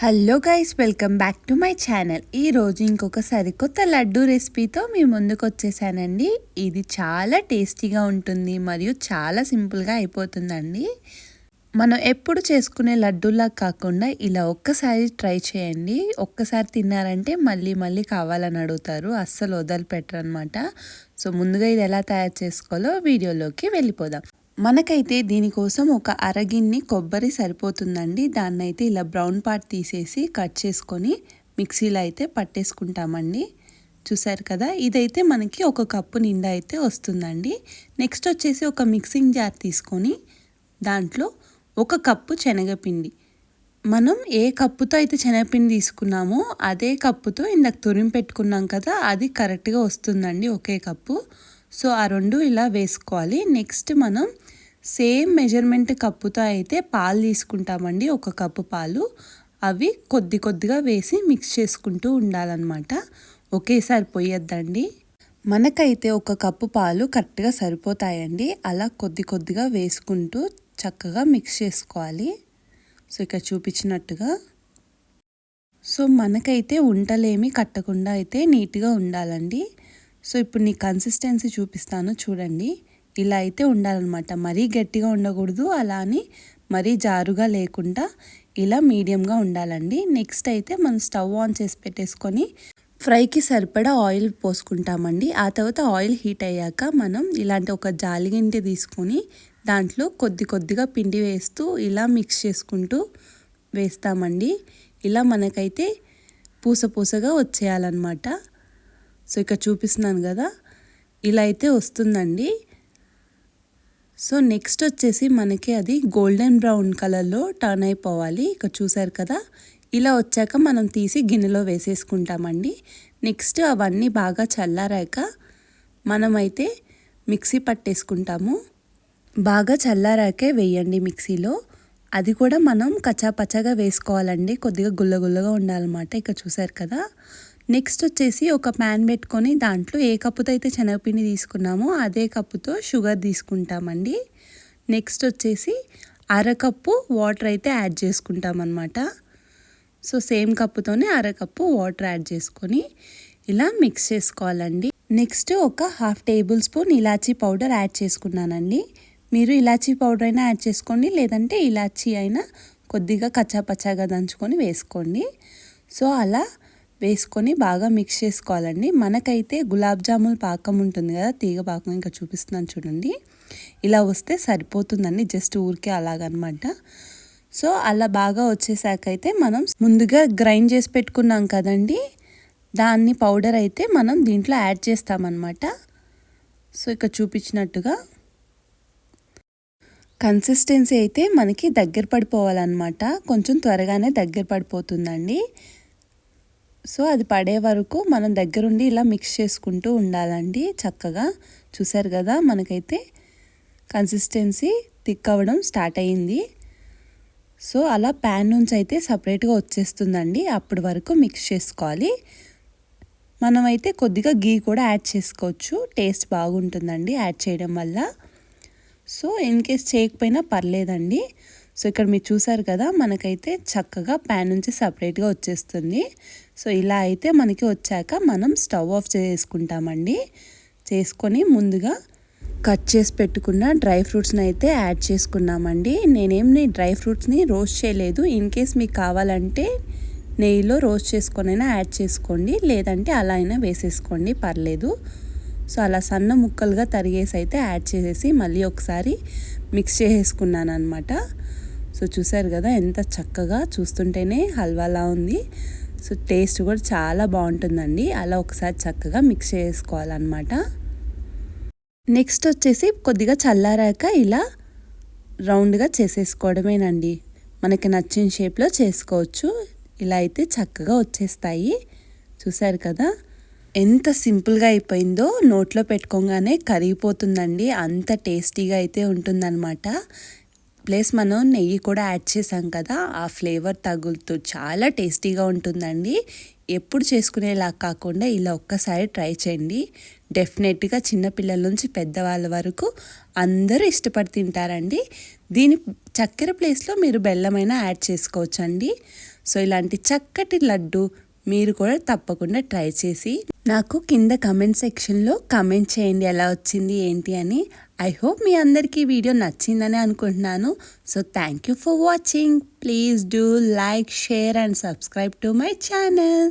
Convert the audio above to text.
Hello guys welcome back to my channel. ఈరోజు ఇంకొక సరికొత్త లడ్డు రెసిపీతో మీ ముందుకు వచ్చేసానండి. ఇది చాలా టేస్టీగా ఉంటుంది మరియు చాలా సింపుల్గా అయిపోతుందండి. మనం ఎప్పుడు చేసుకునే లడ్డూలా కాకుండా ఇలా ఒక్కసారి ట్రై చేయండి. ఒక్కసారి తిన్నారంటే మళ్ళీ మళ్ళీ కావాలని అడుగుతారు. అస్సలు వదిలిపెట్టరు అనమాట సో ముందుగా ఇది ఎలా తయారు చేసుకోవాలో వీడియోలోకి వెళ్ళిపోదాం. మనకైతే దీనికోసం ఒక అరగిన్ని కొబ్బరి సరిపోతుందండి. దాన్ని అయితే ఇలా బ్రౌన్ పార్ట్ తీసేసి కట్ చేసుకొని మిక్సీలో అయితే పట్టేసుకుంటామండి. చూసారు కదా? ఇదైతే మనకి ఒక కప్పు నిండా అయితే వస్తుందండి. నెక్స్ట్ వచ్చేసి ఒక మిక్సింగ్ జార్ తీసుకొని దాంట్లో ఒక కప్పు శనగపిండి. మనం ఏ కప్పుతో అయితే శనగపిండి తీసుకున్నామో అదే కప్పుతో ఇందాక తురిమి పెట్టుకున్నాం కదా అది కరెక్ట్గా వస్తుందండి ఒకే కప్పు. సో ఆ రెండు ఇలా వేసుకోవాలి. నెక్స్ట్ మనం సేమ్ మెజర్మెంట్ కప్పుతో అయితే పాలు తీసుకుంటామండి. ఒక కప్పు పాలు. అవి కొద్ది కొద్దిగా వేసి మిక్స్ చేసుకుంటూ ఉండాలన్నమాట. ఒకేసారి పోయొద్దండి. మనకైతే ఒక కప్పు పాలు కరెక్ట్గా సరిపోతాయండి. అలా కొద్ది కొద్దిగా వేసుకుంటూ చక్కగా మిక్స్ చేసుకోవాలి. సో ఇక్కడ చూపించినట్టుగా. సో మనకైతే ఉంటలేమి కట్టకుండా అయితే నీట్గా ఉండాలండి. సో ఇప్పుడు నీ కన్సిస్టెన్సీ చూపిస్తాను చూడండి. ఇలా అయితే ఉండాలన్నమాట. మరీ గట్టిగా ఉండకూడదు. అలా అని మరీ జారుగా లేకుండా ఇలా మీడియంగా ఉండాలండి. నెక్స్ట్ అయితే మనం స్టవ్ ఆన్ చేసి పెట్టేసుకొని ఫ్రైకి సరిపడా ఆయిల్ పోసుకుంటామండి. ఆ తర్వాత ఆయిల్ హీట్ అయ్యాక మనం ఇలాంటి ఒక జాలిగింటి తీసుకొని దాంట్లో కొద్ది కొద్దిగా పిండి వేస్తూ ఇలా మిక్స్ చేసుకుంటూ వేస్తామండి. ఇలా మనకైతే పూస పూసగా వచ్చేయాలన్నమాట. సో ఇక్కడ చూపిస్తున్నాను కదా. ఇలా అయితే వస్తుందండి. సో నెక్స్ట్ వచ్చేసి మనకి అది గోల్డెన్ బ్రౌన్ కలర్లో టర్న్ అయిపోవాలి. ఇక్కడ చూసారు కదా? ఇలా వచ్చాక మనం తీసి గిన్నెలో వేసేసుకుంటామండి. నెక్స్ట్ అవన్నీ బాగా చల్లారాక మనమైతే మిక్సీ పట్టేసుకుంటాము. బాగా చల్లారాకే వేయండి మిక్సీలో. అది కూడా మనం కచ్చాపచ్చాగా వేసుకోవాలండి. కొద్దిగా గుల్లగుల్లగా ఉండాలన్నమాట. ఇక్కడ చూసారు కదా? నెక్స్ట్ వచ్చేసి ఒక ప్యాన్ పెట్టుకొని దాంట్లో ఏ కప్పుతో అయితే శనగపిండి తీసుకున్నామో అదే కప్పుతో షుగర్ తీసుకుంటామండి. నెక్స్ట్ వచ్చేసి అరకప్పు వాటర్ అయితే యాడ్ చేసుకుంటామన్నమాట. సో సేమ్ కప్పుతోనే అరకప్పు వాటర్ యాడ్ చేసుకొని ఇలా మిక్స్ చేసుకోవాలండి. నెక్స్ట్ ఒక హాఫ్ టేబుల్ స్పూన్ ఇలాచీ పౌడర్ యాడ్ చేసుకున్నానండి. మీరు ఇలాచీ పౌడర్ అయినా యాడ్ చేసుకోండి లేదంటే ఇలాచీ అయినా కొద్దిగా కచ్చాపచ్చాగా దంచుకొని వేసుకోండి. సో అలా వేసుకొని బాగా మిక్స్ చేసుకోవాలండి. మనకైతే గులాబ్ జామున్ పాకం ఉంటుంది కదా తీగ పాకం ఇంకా చూపిస్తున్నాను చూడండి. ఇలా వస్తే సరిపోతుందండి జస్ట్ ఊరికే అలాగనమాట. సో అలా బాగా వచ్చేసాక అయితే మనం ముందుగా గ్రైండ్ చేసి పెట్టుకున్నాం కదండి. దాన్ని పౌడర్ అయితే మనం దీంట్లో యాడ్ చేస్తామన్నమాట. సో ఇక్కడ చూపించినట్టుగా కన్సిస్టెన్సీ అయితే మనకి దగ్గర పడిపోవాలన్నమాట. కొంచెం త్వరగానే దగ్గర పడిపోతుందండి. సో అది పడే వరకు మనం దగ్గరుండి ఇలా మిక్స్ చేసుకుంటూ ఉండాలండి చక్కగా. చూసారు కదా మనకైతే కన్సిస్టెన్సీ థిక్ అవ్వడం స్టార్ట్ అయ్యింది. సో అలా ప్యాన్ నుంచి అయితే సపరేట్గా వచ్చేస్తుందండి. అప్పటి వరకు మిక్స్ చేసుకోవాలి. మనమైతే కొద్దిగా గీ కూడా యాడ్ చేసుకోవచ్చు. టేస్ట్ బాగుంటుందండి యాడ్ చేయడం వల్ల. సో ఇన్ కేస్ చేయకపోయినా పర్లేదండి. సో ఇక్కడ మీరు చూసారు కదా మనకైతే చక్కగా ప్యాన్ నుంచి సపరేట్గా వచ్చేస్తుంది. సో ఇలా అయితే మనకి వచ్చాక మనం స్టవ్ ఆఫ్ చేసుకుంటామండి. చేసుకొని ముందుగా కట్ చేసి పెట్టుకున్న డ్రై ఫ్రూట్స్ని అయితే యాడ్ చేసుకున్నామండి. నేనేమి డ్రై ఫ్రూట్స్ని రోస్ట్ చేయలేదు. ఇన్ కేస్ మీకు కావాలంటే నెయ్యిలో రోస్ట్ చేసుకొనైనా యాడ్ చేసుకోండి. లేదంటే అలా అయినా వేసేసుకోండి పర్లేదు. సో అలా సన్న ముక్కలుగా తరిగేసి అయితే యాడ్ చేసేసి మళ్ళీ ఒకసారి మిక్స్ చేసేసుకున్నాను అనమాట సో చూసారు కదా ఎంత చక్కగా చూస్తుంటేనే హల్వాలా ఉంది. సో టేస్ట్ కూడా చాలా బాగుంటుందండి. అలా ఒకసారి చక్కగా మిక్స్ చేసుకోవాలన్నమాట. నెక్స్ట్ వచ్చేసి కొద్దిగా చల్లారాక ఇలా రౌండ్గా చేసేసుకోవడమేనండి. మనకి నచ్చిన షేప్లో చేసుకోవచ్చు. ఇలా అయితే చక్కగా వచ్చేస్తాయి. చూసారు కదా ఎంత సింపుల్గా అయిపోయిందో నోట్లో పెట్టుకోగానే కరిగిపోతుందండి. అంత టేస్టీగా అయితే ఉంటుందన్నమాట. ప్లస్ మనం నెయ్యి కూడా యాడ్ చేసాం కదా ఆ ఫ్లేవర్ తగులుతూ చాలా టేస్టీగా ఉంటుందండి. ఎప్పుడు చేసుకునేలా కాకుండా ఇలా ఒక్కసారి ట్రై చేయండి. డెఫినెట్గా చిన్నపిల్లల నుంచి పెద్దవాళ్ళ వరకు అందరూ ఇష్టపడి తింటారండి. దీని చక్కెర ప్లేస్లో మీరు బెల్లమైనా యాడ్ చేసుకోవచ్చండి. సో ఇలాంటి చక్కటి లడ్డు మీరు కూడా తప్పకుండా ట్రై చేసి నాకు కింద కమెంట్ సెక్షన్లో కమెంట్ చేయండి ఎలా వచ్చింది ఏంటి అని. ఐ హోప్ మీ అందరికీ వీడియో నచ్చిందని అనుకుంటున్నాను. So thank you for watching please do like share and subscribe to my channel